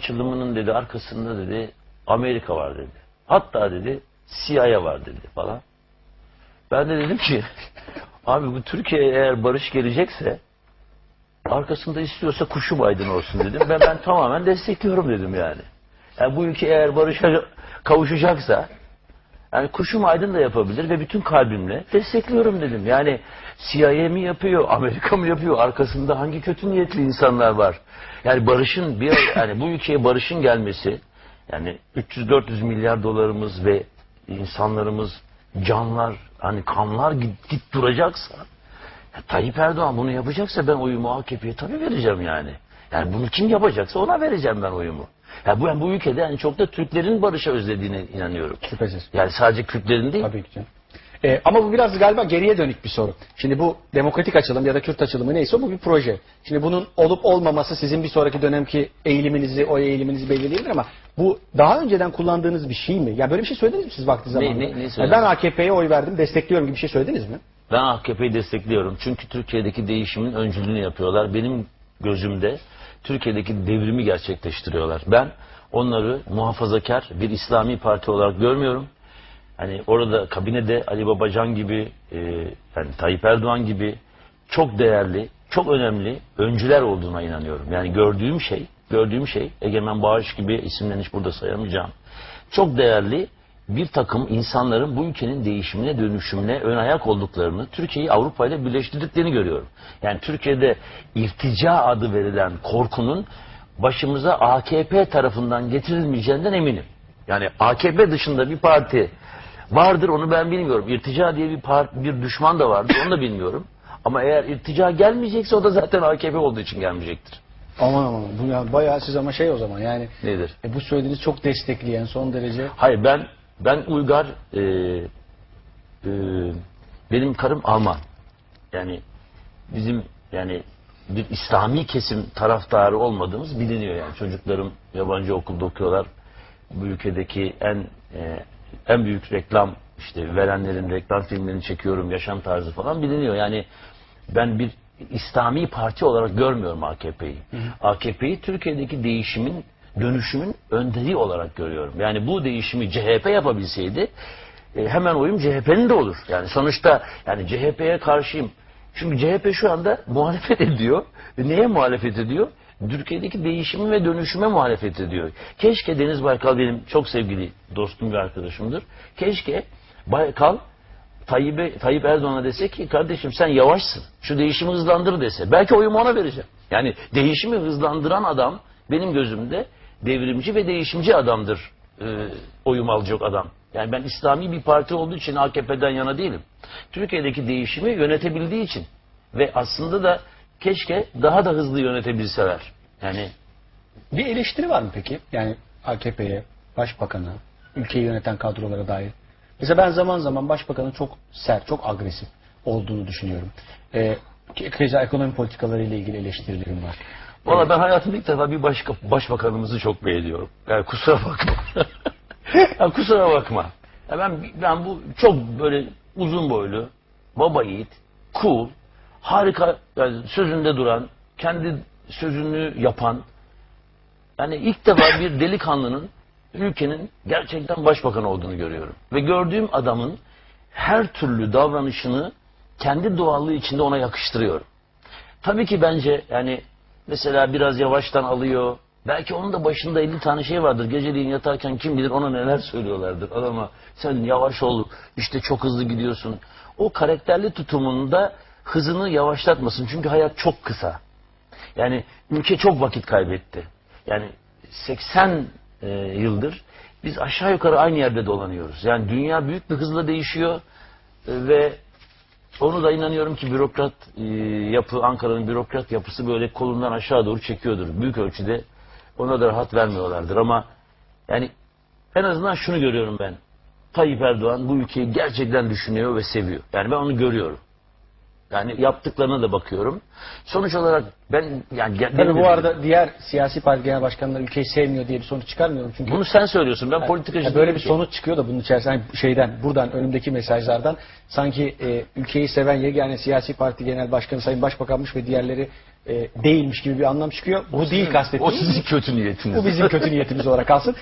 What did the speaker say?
açılımının dedi arkasında dedi Amerika var dedi. Hatta dedi CIA var dedi falan. Ben de dedim ki abi bu Türkiye'ye eğer barış gelecekse arkasında istiyorsa kuşum aydın olsun dedim. Ben ben tamamen destekliyorum dedim yani. Yani bu ülke eğer barışa kavuşacaksa yani kuşum aydın da yapabilir ve bütün kalbimle destekliyorum dedim. Yani CIA mi yapıyor, Amerika mı yapıyor, arkasında hangi kötü niyetli insanlar var? Yani barışın bir yani bu ülkeye barışın gelmesi yani 300-400 milyar dolarımız ve insanlarımız canlar hani kanlar git duracaksa ya Tayyip Erdoğan bunu yapacaksa ben oyumu AKP'ye tabii vereceğim yani. Yani bunu kim yapacaksa ona vereceğim ben oyumu. Ya bu, yani bu ülkede en çok da Türklerin barışa özlediğine inanıyorum. Şüphesiz. Yani sadece Kürtlerin değil. Tabii ki canım. Ee, ama bu biraz galiba geriye dönük bir soru. Şimdi bu demokratik açılım ya da Kürt açılımı neyse bu bir proje. Şimdi bunun olup olmaması sizin bir sonraki dönemki eğiliminizi, o eğiliminizi belirleyebilir ama bu daha önceden kullandığınız bir şey mi? Ya böyle bir şey söylediniz mi siz vakti zamanında? ne- ne Ya söyledim? ben AKP'ye oy verdim, destekliyorum gibi bir şey söylediniz mi? Ben AKP'yi destekliyorum. Çünkü Türkiye'deki değişimin öncülüğünü yapıyorlar. Benim gözümde Türkiye'deki devrimi gerçekleştiriyorlar. Ben onları muhafazakar bir İslami parti olarak görmüyorum. Hani orada kabinede Ali Babacan gibi, e, yani Tayyip Erdoğan gibi çok değerli, çok önemli öncüler olduğuna inanıyorum. Yani gördüğüm şey, gördüğüm şey Egemen Bağış gibi isimlerini hiç burada sayamayacağım. Çok değerli bir takım insanların bu ülkenin değişimine, dönüşümüne ön ayak olduklarını, Türkiye'yi Avrupa ile birleştirdiklerini görüyorum. Yani Türkiye'de irtica adı verilen korkunun başımıza AKP tarafından getirilmeyeceğinden eminim. Yani AKP dışında bir parti vardır onu ben bilmiyorum. İrtica diye bir parti, bir düşman da vardır onu da bilmiyorum. Ama eğer irtica gelmeyecekse o da zaten AKP olduğu için gelmeyecektir. Aman aman bu ya bayağı siz ama şey o zaman yani Nedir? e, bu söylediğiniz çok destekleyen son derece Hayır ben ben Uygar e, e, benim karım Alman. Yani bizim yani bir İslami kesim taraftarı olmadığımız biliniyor yani. Çocuklarım yabancı okulda okuyorlar. Bu ülkedeki en e, en büyük reklam işte verenlerin reklam filmlerini çekiyorum, yaşam tarzı falan biliniyor. Yani ben bir İslami parti olarak görmüyorum AKP'yi. AKP'yi Türkiye'deki değişimin, dönüşümün önderi olarak görüyorum. Yani bu değişimi CHP yapabilseydi e, hemen oyum CHP'nin de olur. Yani sonuçta yani CHP'ye karşıyım. Çünkü CHP şu anda muhalefet ediyor. Ve neye muhalefet ediyor? Türkiye'deki değişimi ve dönüşüme muhalefet ediyor. Keşke Deniz Baykal benim çok sevgili dostum ve arkadaşımdır. Keşke Baykal Tayyip, Tayyip Erdoğan'a dese ki kardeşim sen yavaşsın. Şu değişimi hızlandır dese. Belki oyumu ona vereceğim. Yani değişimi hızlandıran adam benim gözümde devrimci ve değişimci adamdır. E, oyum alacak adam. Yani ben İslami bir parti olduğu için AKP'den yana değilim. Türkiye'deki değişimi yönetebildiği için ve aslında da keşke daha da hızlı yönetebilseler. Yani bir eleştiri var mı peki? Yani AKP'ye, başbakana, ülkeyi yöneten kadrolara dair. Mesela ben zaman zaman başbakanın çok sert, çok agresif olduğunu düşünüyorum. Ee, ke- keza ekonomi politikalarıyla ilgili eleştirilerim var. Valla ben hayatımda ilk defa bir başka, başbakanımızı çok beğeniyorum. Yani kusura bakma. ya kusura bakma. Ya ben, ben bu çok böyle uzun boylu, baba yiğit, cool, harika, yani sözünde duran, kendi sözünü yapan, yani ilk defa bir delikanlının ülkenin gerçekten başbakan olduğunu görüyorum. Ve gördüğüm adamın her türlü davranışını kendi doğallığı içinde ona yakıştırıyorum. Tabii ki bence yani mesela biraz yavaştan alıyor. Belki onun da başında 50 tane şey vardır. Geceliğin yatarken kim bilir ona neler söylüyorlardır. Adama sen yavaş ol işte çok hızlı gidiyorsun. O karakterli tutumunda hızını yavaşlatmasın. Çünkü hayat çok kısa. Yani ülke çok vakit kaybetti. Yani 80 e, yıldır biz aşağı yukarı aynı yerde dolanıyoruz. Yani dünya büyük bir hızla değişiyor e, ve onu da inanıyorum ki bürokrat e, yapı, Ankara'nın bürokrat yapısı böyle kolundan aşağı doğru çekiyordur. Büyük ölçüde ona da rahat vermiyorlardır ama yani en azından şunu görüyorum ben. Tayyip Erdoğan bu ülkeyi gerçekten düşünüyor ve seviyor. Yani ben onu görüyorum. Yani yaptıklarına da bakıyorum. Sonuç olarak ben yani Tabii bu arada diğer siyasi parti genel başkanları ülkeyi sevmiyor diye bir sonuç çıkarmıyorum. Çünkü bunu sen söylüyorsun. Ben politikacı Ya böyle değilim bir ki. sonuç çıkıyor da bunun içerisinde hani şeyden buradan önümdeki mesajlardan sanki e, ülkeyi seven yegane siyasi parti genel başkanı Sayın Başbakanmış ve diğerleri e, değilmiş gibi bir anlam çıkıyor. Bu değil O kastettiğimiz. sizin kötü niyetiniz. Bu bizim kötü niyetimiz olarak kalsın.